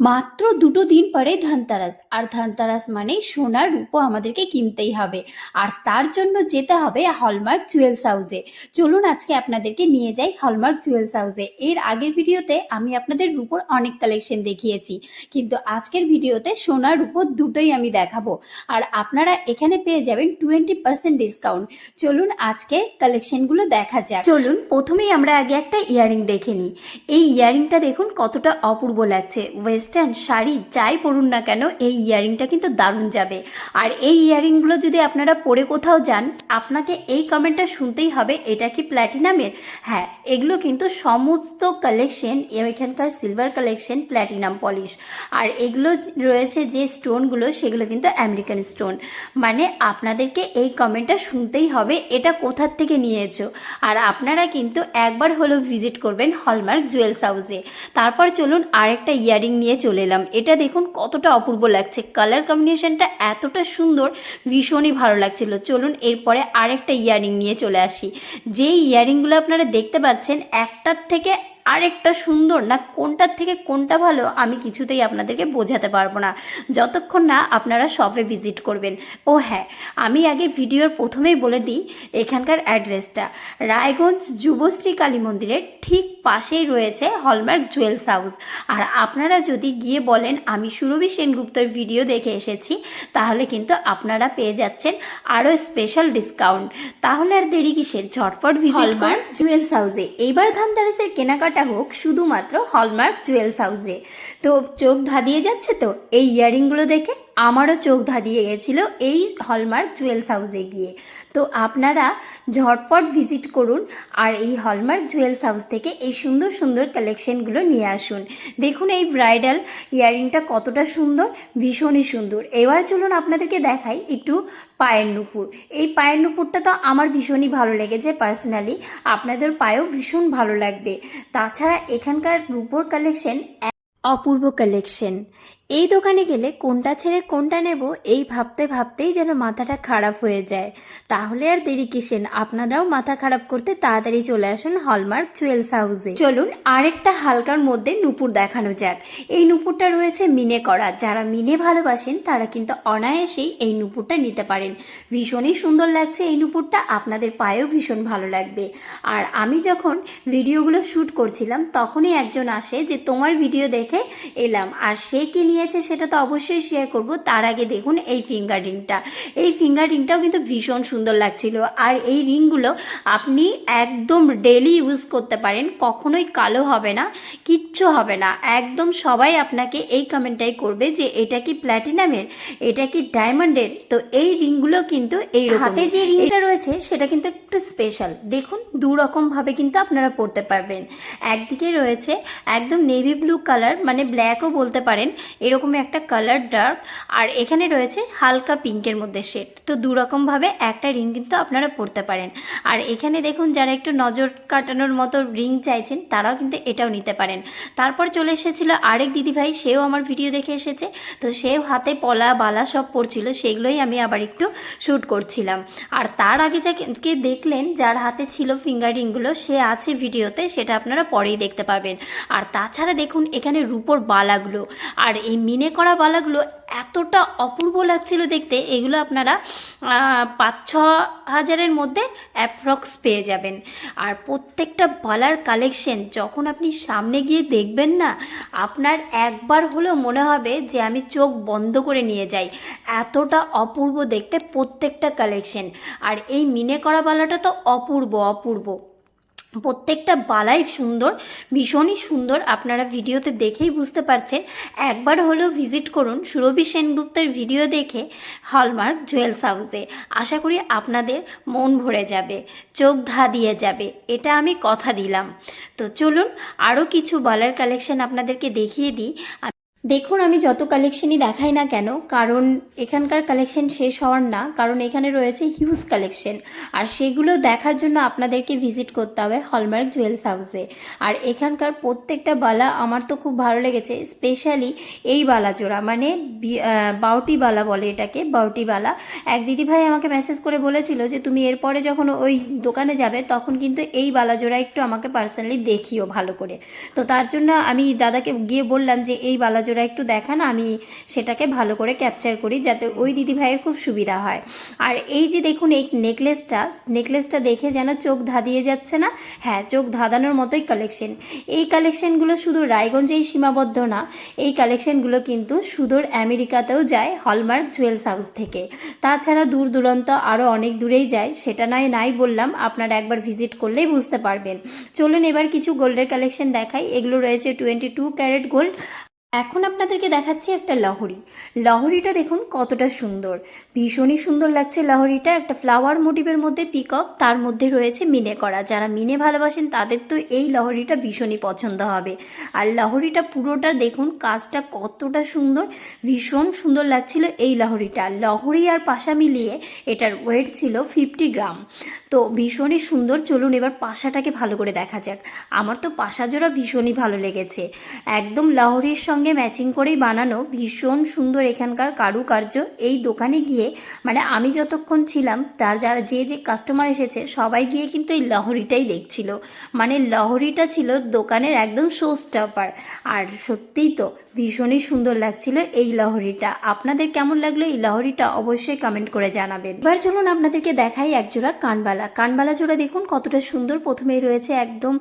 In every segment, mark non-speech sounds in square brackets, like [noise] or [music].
মাত্র দুটো দিন পরে ধানতেরাস। আর ধানতেরাস মানে সোনার রূপো আমাদেরকে কিনতেই হবে। আর তার জন্য যেতে হবে হলমার্ক জুয়েলস হাউসে চলুন আজকে আপনাদেরকে নিয়ে যাই হলমার্ক জুয়েলস হাউসে এর আগের ভিডিওতে আমি আপনাদের রূপোর অনেক কালেকশন দেখিয়েছি। কিন্তু আজকের ভিডিওতে সোনার রূপো দুটোই আমি দেখাবো। আর আপনারা এখানে পেয়ে যাবেন টোয়েন্টি পার্সেন্ট ডিসকাউন্ট চলুন আজকে কালেকশনগুলো দেখা যাক। চলুন, প্রথমেই আমরা আগে একটা ইয়ারিং দেখে নিই। এই ইয়ারিংটা দেখুন কতটা অপূর্ব লাগছে। ওয়েস্টার্ন শাড়ি যাই পরুন না কেন, এই ইয়ারিংটা কিন্তু দারুণ যাবে। আর এই ইয়ারিংগুলো যদি আপনারা পরে কোথাও যান, আপনাকে এই কমেন্টটা শুনতেই হবে, এটা কি প্ল্যাটিনামের? হ্যাঁ এগুলো কিন্তু সমস্ত কালেকশন এখানকার সিলভার কালেকশন প্ল্যাটিনাম পলিশ আর এগুলো রয়েছে যে স্টোনগুলো সেগুলো কিন্তু আমেরিকান স্টোন মানে আপনাদেরকে এই কমেন্টটা শুনতেই হবে, এটা কোথার থেকে নিয়েছো? আর আপনারা কিন্তু একবার হলেও ভিজিট করবেন হলমার্ক জুয়েলস হাউসে তারপর চলুন আরেকটা ইয়ারিং নিয়ে চলে এলাম। এটা দেখুন কতটা অপূর্ব লাগছে। কালার কম্বিনেশনটা এতটা সুন্দর, ভীষণই ভালো লাগছিল। চলুন এরপরে আরেকটা ইয়ারিং নিয়ে চলে আসি। যেই ইয়ারিংগুলো আপনারা দেখতে পাচ্ছেন, একটার থেকে আরেকটা সুন্দর না কোনটার থেকে কোনটা ভালো আমি কিছুতেই আপনাদেরকে বোঝাতে পারব না। যতক্ষণ না আপনারা শপে ভিজিট করবেন। ও হ্যাঁ আমি আগে ভিডিওর প্রথমেই বলে দিই এখানকার অ্যাড্রেসটা রায়গঞ্জ যুবশ্রী কালী মন্দিরের ঠিক পাশেই রয়েছে হলমার্ক জুয়েলস হাউস আর আপনারা যদি গিয়ে বলেন, আমি সুরভি সেনগুপ্তর ভিডিও দেখে এসেছি, তাহলে কিন্তু আপনারা পেয়ে যাচ্ছেন আরও স্পেশাল ডিসকাউন্ট তাহলে আর দেরি কিসের? ঝটপট হলমার্ক জুয়েলস হাউসে এইবার ধানতেরাসের কেনাকাটা হোক শুধুমাত্র হলমার্ক জুয়েলস হাউসে তো চোখ ধাঁধিয়ে যাচ্ছে তো এই ইয়ারিংগুলো দেখে? আমারও চোখ ধাঁধিয়ে গেছিল এই হলমার্ক জুয়েলস হাউসে গিয়ে। তো আপনারা ঝটপট ভিজিট করুন আর এই হলমার্ক জুয়েলস হাউস থেকে এই সুন্দর সুন্দর কালেকশনগুলো নিয়ে আসুন। দেখুন এই ব্রাইডাল ইয়ারিংটা কতটা সুন্দর, ভীষণই সুন্দর। এবার চলুন আপনাদেরকে দেখাই একটু পায়ের নুপুর। এই পায়ের নুপুরটা তো আমার ভীষণই ভালো লেগেছে পার্সোনালি আপনাদের পায়েও ভীষণ ভালো লাগবে। তাছাড়া এখানকার রূপোর কালেকশন অপূর্ব কালেকশন এই দোকানে গেলে কোনটা ছেড়ে কোনটা নেব এই ভাবতে ভাবতেই যেন মাথাটা খারাপ হয়ে যায়। তাহলে আর দেরি কিসেন আপনারাও মাথা খারাপ করতে তাড়াতাড়ি চলে আসুন হলমার্ক জুয়েলস হাউসে চলুন আরেকটা হালকার মধ্যে নুপুর দেখানো যাক। এই নুপুরটা রয়েছে মিনে করা। যারা মিনে ভালোবাসেন, তারা কিন্তু অনায়াসেই এই নুপুরটা নিতে পারেন। ভীষণই সুন্দর লাগছে এই নুপুরটা। আপনাদের পায়েও ভীষণ ভালো লাগবে। আর আমি যখন ভিডিওগুলো শ্যুট করছিলাম, তখনই একজন আসে যে, তোমার ভিডিও দেখে এলাম। আর সে কি নিয়ে নিয়েছে সেটা তো অবশ্যই শেয়ার করব। তার আগে দেখুন এই ফিঙ্গার রিংটা এই ফিঙ্গার রিংটাও কিন্তু ভীষণ সুন্দর লাগছিল। আর এই রিংগুলো আপনি একদম ডেলি ইউজ করতে পারেন। কখনোই কালো হবে না, কিচ্ছু হবে না। একদম সবাই আপনাকে এই কমেন্টটাই করবে যে, এটা কি প্ল্যাটিনামের এটা কি ডায়মন্ডের তো এই রিংগুলো কিন্তু এই হাতে যে রিংটা রয়েছে, সেটা কিন্তু একটু স্পেশাল দেখুন দু রকমভাবে কিন্তু আপনারা পড়তে পারবেন। একদিকে রয়েছে একদম নেভি ব্লু কালার মানে ব্ল্যাকও বলতে পারেন। এরকম একটা কালার ডার্ক আর এখানে রয়েছে হালকা পিঙ্কের মধ্যে শেড তো দুরকমভাবে একটা রিং কিন্তু আপনারা পরতে পারেন। আর এখানে দেখুন, যারা একটু নজর কাটানোর মতো রিং চাইছেন, তারাও কিন্তু এটাও নিতে পারেন। তারপর চলে এসেছিল আরেক দিদিভাই, সেও আমার ভিডিও দেখে এসেছে। তো সেও হাতে পলা, বালা সব পড়ছিল সেগুলোই আমি আবার একটু শ্যুট করছিলাম। আর তার আগে যাকে দেখলেন, যার হাতে ছিল ফিঙ্গার রিংগুলো সে আছে ভিডিওতে সেটা আপনারা পরেই দেখতে পাবেন। আর তাছাড়া দেখুন, এখানে রূপোর বালাগুলো। আর এই মিনে করা বালাগুলো এতটা অপূর্ব লাগছিল দেখতে, এগুলো আপনারা পাঁচ, ছ হাজারের মধ্যে অ্যাপ্রক্স পেয়ে যাবেন। আর প্রত্যেকটা বালার কালেকশন যখন আপনি সামনে গিয়ে দেখবেন না, আপনার একবার হলেও মনে হবে যে আমি চোখ বন্ধ করে নিয়ে যাই। এতটা অপূর্ব দেখতে প্রত্যেকটা কালেকশন আর এই মিনে করা বালাটা তো অপূর্ব অপূর্ব। প্রত্যেকটা বালাই সুন্দর, ভীষণই সুন্দর। আপনারা ভিডিওতে দেখেই বুঝতে পারছেন। একবার হলেও ভিজিট করুন সুরভি সেনগুপ্তের ভিডিও দেখে হলমার্ক জুয়েলস হাউসে আশা করি আপনাদের মন ভরে যাবে, চোখ ধা দিয়ে যাবে। এটা আমি কথা দিলাম। তো চলুন আরও কিছু বালার কালেকশন আপনাদেরকে দেখিয়ে দিই। দেখুন, আমি যত কালেকশনই দেখাই না কেন, কারণ এখানকার কালেকশন শেষ হওয়ার না, কারণ এখানে রয়েছে হিউজ কালেকশন আর সেগুলো দেখার জন্য আপনাদেরকে ভিজিট করতে হবে হলমার্ক জুয়েলস হাউসে আর এখানকার প্রত্যেকটা বালা আমার তো খুব ভালো লেগেছে স্পেশালি এই বালা জোড়া মানে বাউটি বালা বলে এটাকে বাউটি বালা। এক দিদি ভাই আমাকে মেসেজ করে বলেছিল যে, তুমি এরপরে যখন ওই দোকানে যাবে, তখন কিন্তু এই বালা জোড়া একটু আমাকে পার্সোনালি দেখিও ভালো করে। তো তার জন্য আমি দাদাকে গিয়ে বললাম যে, এই বালা জোড়া একটু দেখান, আমি সেটাকে ভালো করে ক্যাপচার করি যাতে ওই দিদি ভাইয়ের খুব সুবিধা হয়। আর এই যে দেখুন, এই নেকলেসটা নেকলেসটা দেখে যেন চোখ ধাঁধিয়ে যাচ্ছে না? হ্যাঁ চোখ ধাঁধানোর মতোই কালেকশন এই কালেকশনগুলো শুধু রায়গঞ্জেই সীমাবদ্ধ না, এই কালেকশনগুলো কিন্তু সুদূর আমেরিকাতেও যায় হলমার্ক জুয়েলস হাউস থেকে। তাছাড়া দূর দূরান্ত আরও অনেক দূরেই যায়, সেটা নয়, নাই বললাম, আপনারা একবার ভিজিট করলেই বুঝতে পারবেন। চলুন এবার কিছু গোল্ডের কালেকশন দেখাই, এগুলো রয়েছে টোয়েন্টি টু ক্যারেট গোল্ড এখন আপনাদেরকে দেখাচ্ছি একটা লহরি। লহরিটা দেখুন কতটা সুন্দর। ভীষণই সুন্দর লাগছে লহরিটা। একটা ফ্লাওয়ার মোটিভের মধ্যে পিকক তার মধ্যে রয়েছে মিনে করা। যারা মিনে ভালোবাসেন, তাদের তো এই লহরিটা ভীষণই পছন্দ হবে। আর লহরিটা পুরোটা দেখুন কাজটা কতটা সুন্দর। ভীষণ সুন্দর লাগছিল এই লহরিটা। লহরি আর পাশা মিলিয়ে এটার ওয়েট ছিল ফিফটি গ্রাম। তো ভীষণই সুন্দর, চলুন এবার পাশাটাকে ভালো করে দেখা যাক। আমার তো পাশা জোড়া ভীষণই ভালো লেগেছে। একদম লাহরির সঙ্গে ম্যাচিং করেই বানানো ভীষণ সুন্দর এখানকার কারুকার্য। এই দোকানে গিয়ে মানে আমি যতক্ষণ ছিলাম, তার যারা যে যে কাস্টমার এসেছে, সবাই গিয়ে কিন্তু এই লহরিটাই দেখছিল। মানে লহরিটা ছিল দোকানের একদম শো স্টপার আর সত্যিই তো ভীষণই সুন্দর লাগছিল এই লহরিটা। আপনাদের কেমন লাগল এই লহরিটা অবশ্যই কমেন্ট করে জানাবেন। এবার চলুন আপনাদেরকে দেখাই একজোড়া কানবালা। কানবালা জোড়া দেখুন কতটা সুন্দর প্রথমেই রয়েছে একদম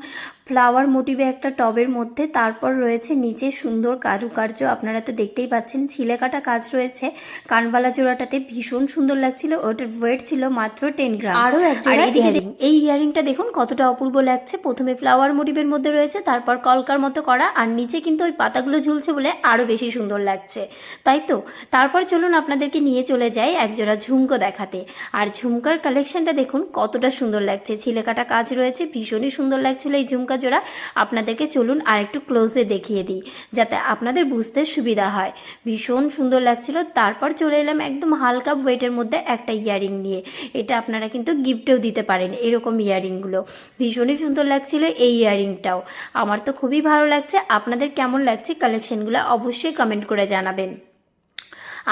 ফ্লাওয়ার মোটিভে একটা টবের মধ্যে তারপর রয়েছে নিচে সুন্দর কারুকার্য। আপনারা তো দেখতেই পাচ্ছেন ছিলে কাটা কাজ রয়েছে। কানবালা জোড়াটাতে ভীষণ সুন্দর লাগছিল ওটার ওয়েট ছিল মাত্র টেন গ্রাম আরও এক জোড়া ইয়ারিং এই ইয়ারিংটা দেখুন কতটা অপূর্ব লাগছে। প্রথমে ফ্লাওয়ার মোটিভের মধ্যে রয়েছে তারপর কলকার মতো করা আর নিচে কিন্তু ওই পাতাগুলো ঝুলছে বলে আরও বেশি সুন্দর লাগছে। তাই তো? তারপর চলুন আপনাদেরকে নিয়ে চলে যাই একজোড়া ঝুমকো দেখাতে। আর ঝুমকার কালেকশনটা দেখুন কতটা সুন্দর লাগছে। ছিলেকাটা কাজ রয়েছে ভীষণই সুন্দর লাগছিল এই ঝুমকা জোড়া, আপনাদেরকে চলুন আর একটু ক্লোজে দেখিয়ে দিই, যাতে আপনাদের বুঝতে সুবিধা হয়। ভীষণ সুন্দর লাগছিল। তারপর চলে এলাম একদম হালকা ওয়েটের মধ্যে একটা ইয়ারিং নিয়ে। এটা আপনারা কিন্তু গিফটেও দিতে পারেন এরকম ইয়ারিংগুলো ভীষণই সুন্দর লাগছিল এই ইয়ারিংটাও আমার তো খুবই ভালো লাগছে। আপনাদের কেমন লাগছে কালেকশনগুলো অবশ্যই কমেন্ট করে জানাবেন।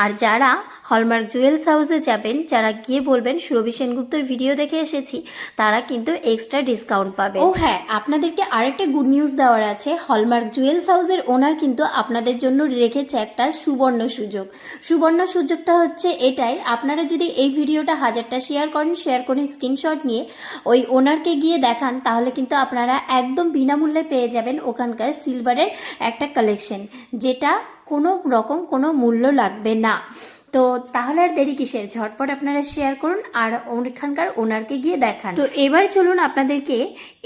আর যারা হলমার্ক জুয়েলস হাউসে যাবেন, যারা গিয়ে বলবেন, সুরভি সেনগুপ্তর ভিডিও দেখে এসেছি, তারা কিন্তু এক্সট্রা ডিসকাউন্ট পাবে ও হ্যাঁ আপনাদেরকে আরেকটা গুড নিউজ দেওয়ার আছে। হলমার্ক জুয়েলস হাউসের ওনার কিন্তু আপনাদের জন্য রেখেছে একটা সুবর্ণ সুযোগ। সুবর্ণ সুযোগটা হচ্ছে এটাই, আপনারা যদি এই ভিডিওটা হাজারটা শেয়ার করেন শেয়ার করে স্ক্রিনশট নিয়ে ওই ওনারকে গিয়ে দেখান, তাহলে কিন্তু আপনারা একদম বিনামূল্যে পেয়ে যাবেন ওখানকার সিলভারের একটা কালেকশন যেটা কোনো রকম কোনো মূল্য লাগবে না। তো তাহলে আর দেরি কিসের? ঝটপট আপনারা শেয়ার করুন আর ওখানকার ওনারকে গিয়ে দেখান। তো এবার চলুন আপনাদেরকে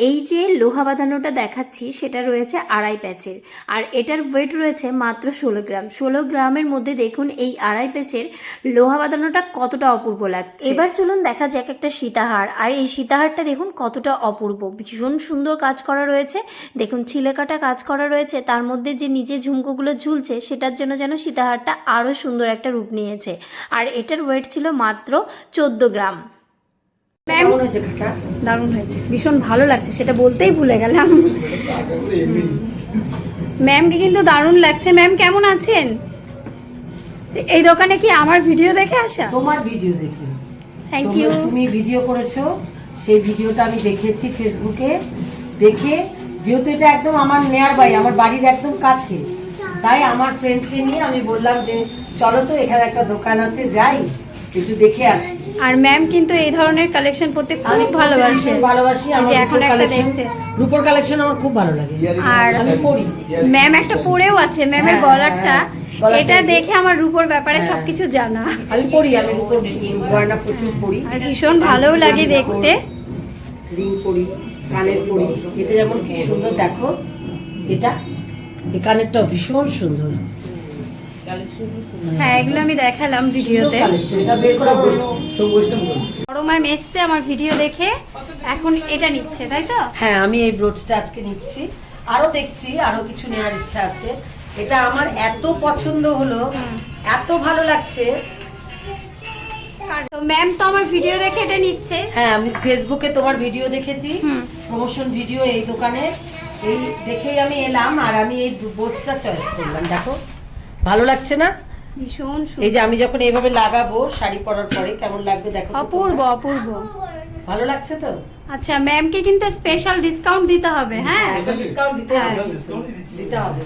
এই যে লোহা বাঁধানোটা দেখাচ্ছি, সেটা রয়েছে আড়াই প্যাচের। আর এটার ওয়েট রয়েছে মাত্র ষোলো গ্রাম। ষোলো গ্রামের মধ্যে দেখুন এই আড়াই প্যাচের লোহা বাঁধানোটা কতটা অপূর্ব লাগছে। এবার চলুন দেখা যাক একটা সীতাহার। আর এই সীতাহারটা দেখুন কতটা অপূর্ব। ভীষণ সুন্দর কাজ করা রয়েছে। দেখুন ছিলেকাটা কাজ করা রয়েছে। তার মধ্যে যে নিচে ঝুমকোগুলো ঝুলছে, সেটার জন্য যেন সীতাহারটা আরও সুন্দর একটা রূপ নিয়েছে। আর এটার ওয়েট ছিল মাত্র চোদ্দ গ্রাম। কেমন হয়েছে কাকা দারুণ হয়েছে। ভীষণ ভালো লাগছে সেটা বলতেই ভুলে গেলাম। [laughs] ম্যামকে কিন্তু দারুণ লাগছে। ম্যাম কেমন আছেন? এই দোকানে কি আমার ভিডিও দেখে আসা? তোমার ভিডিও দেখে। থ্যাংক ইউ তুমি ভিডিও করেছ সেই ভিডিওটা আমি দেখেছি ফেসবুকে দেখে যেহেতু এটা একদম আমার নেয়ার বাই আমার বাড়ির একদম কাছে তাই আমার ফ্রেন্ডকে নিয়ে আমি বললাম যে চলো তো এখানে একটা দোকান আছে যাই একটু দেখে আসি। আর ম্যাম কিন্তু এই ধরনের কালেকশন পড়তে খুব ভালোবাসে। ভালোবাসি আমার এখন একটা দেখছে। রূপোর কালেকশন আমার খুব ভালো লাগে। আর আমি পড়ি। ম্যাম একটা পরেও আছে ম্যামের হ্যাঁ, গলারটা। এটা দেখে আমার রূপোর ব্যাপারে হ্যাঁ। সবকিছু জানা। আমি পড়ি আমি রূপোর গয়না প্রচুর পড়ি। আর ভীষণ ভালোও লাগে দেখতে। রিং পরি কানের পরি এটা যেমন কি সুন্দর দেখো। এটা এই কানেরটা ভীষণ সুন্দর। হ্যাঁ এগুলো আমি দেখালাম ভিডিওতে। কালেকশন এটা বের করা বড় ম্যাম এসছে আমার ভিডিও দেখে এখন এটা নিচ্ছে তাই তো? হ্যাঁ আমি এই ব্রোচটা আজকে নিচ্ছি। আরও দেখছি আরও কিছু নেওয়ার ইচ্ছা আছে। এটা আমার এত পছন্দ হলো এত ভালো লাগছে। তো ম্যাম তো আমার ভিডিও দেখে এটা নিচ্ছে। হ্যাঁ আমি ফেসবুকে তোমার ভিডিও দেখেছি। হুম। প্রমোশন ভিডিও এই দোকানে। এই দেখেই আমি এলাম আর আমি এই বোচটা চয়েস করলাম দেখো। ভালো লাগছে না? ভীষণ এই যে আমি যখন এইভাবে লাগাবো শাড়ি পরার পরে কেমন লাগবে দেখো অপূর্ব অপূর্ব। ভালো লাগছে তো? আচ্ছা ম্যামকে কিন্তু স্পেশাল ডিসকাউন্ট দিতে হবে হ্যাঁ? ডিসকাউন্ট দিতে হ্যাঁ। হবে। দিতে হবে।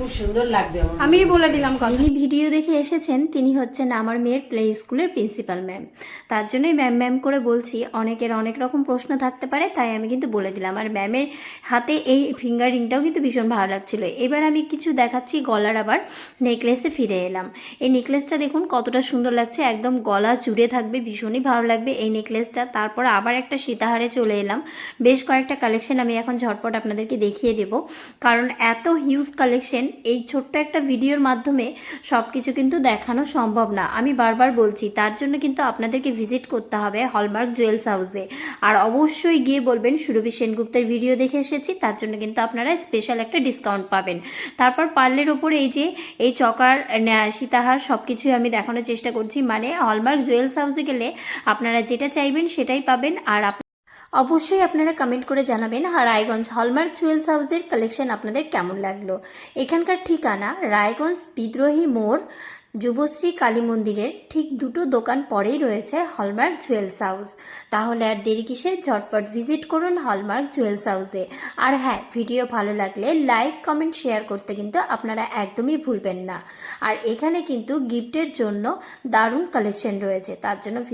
খুব সুন্দর লাগবে আমি বলে দিলাম যিনি ভিডিও দেখে এসেছেন তিনি হচ্ছেন আমার মেয়ের প্লে স্কুলের প্রিন্সিপাল ম্যাম তার জন্যই ম্যাম ম্যাম করে বলছি অনেকের অনেক রকম প্রশ্ন থাকতে পারে তাই আমি কিন্তু বলে দিলাম। আর ম্যামের হাতে এই ফিঙ্গার রিংটাও কিন্তু ভীষণ ভালো লাগছিল। এবার আমি কিছু দেখাচ্ছি গলার আবার নেকলেসে ফিরে এলাম। এই নেকলেসটা দেখুন কতটা সুন্দর লাগছে একদম গলা জুড়ে থাকবে ভীষণই ভালো লাগবে এই নেকলেসটা তারপর আবার একটা সীতাহারে চলে এলাম। বেশ কয়েকটা কালেকশন আমি এখন ঝটপট আপনাদেরকে দেখিয়ে দেব। কারণ এত হিউজ কালেকশন এই ছোট্ট একটা ভিডিওর মাধ্যমে সব কিছু কিন্তু দেখানো সম্ভব না। আমি বারবার বলছি, তার জন্য কিন্তু আপনাদেরকে ভিজিট করতে হবে হলমার্ক জুয়েলস হাউসে আর অবশ্যই গিয়ে বলবেন, সুরভি সেনগুপ্তের ভিডিও দেখে এসেছি, তার জন্য কিন্তু আপনারা স্পেশাল একটা ডিসকাউন্ট পাবেন। তারপর পার্লের ওপর এই যে, এই চকার সীতাহার সব কিছুই আমি দেখানোর চেষ্টা করছি। মানে হলমার্ক জুয়েলস হাউসে গেলে আপনারা যেটা চাইবেন সেটাই পাবেন। আর অবশ্যই আপনারা কমেন্ট করে জানাবেন রায়গঞ্জ হলমার্ক জুয়েলস হাউসের কালেকশন আপনাদের কেমন লাগল। এখানকার ঠিকানা রায়গঞ্জ বিদ্রোহী মোড়, যুবশ্রী কালী মন্দিরের ঠিক দুটো দোকান পরেই রয়েছে হলমার্ক জুয়েলস হাউস তাহলে আর দেরি কিসের? ঝটপট ভিজিট করুন হলমার্ক জুয়েলস হাউসে আর হ্যাঁ ভিডিও ভালো লাগলে লাইক কমেন্ট শেয়ার করতে কিন্তু আপনারা একদমই ভুলবেন না। আর এখানে কিন্তু গিফটের জন্য দারুণ কালেকশন রয়েছে। তার জন্য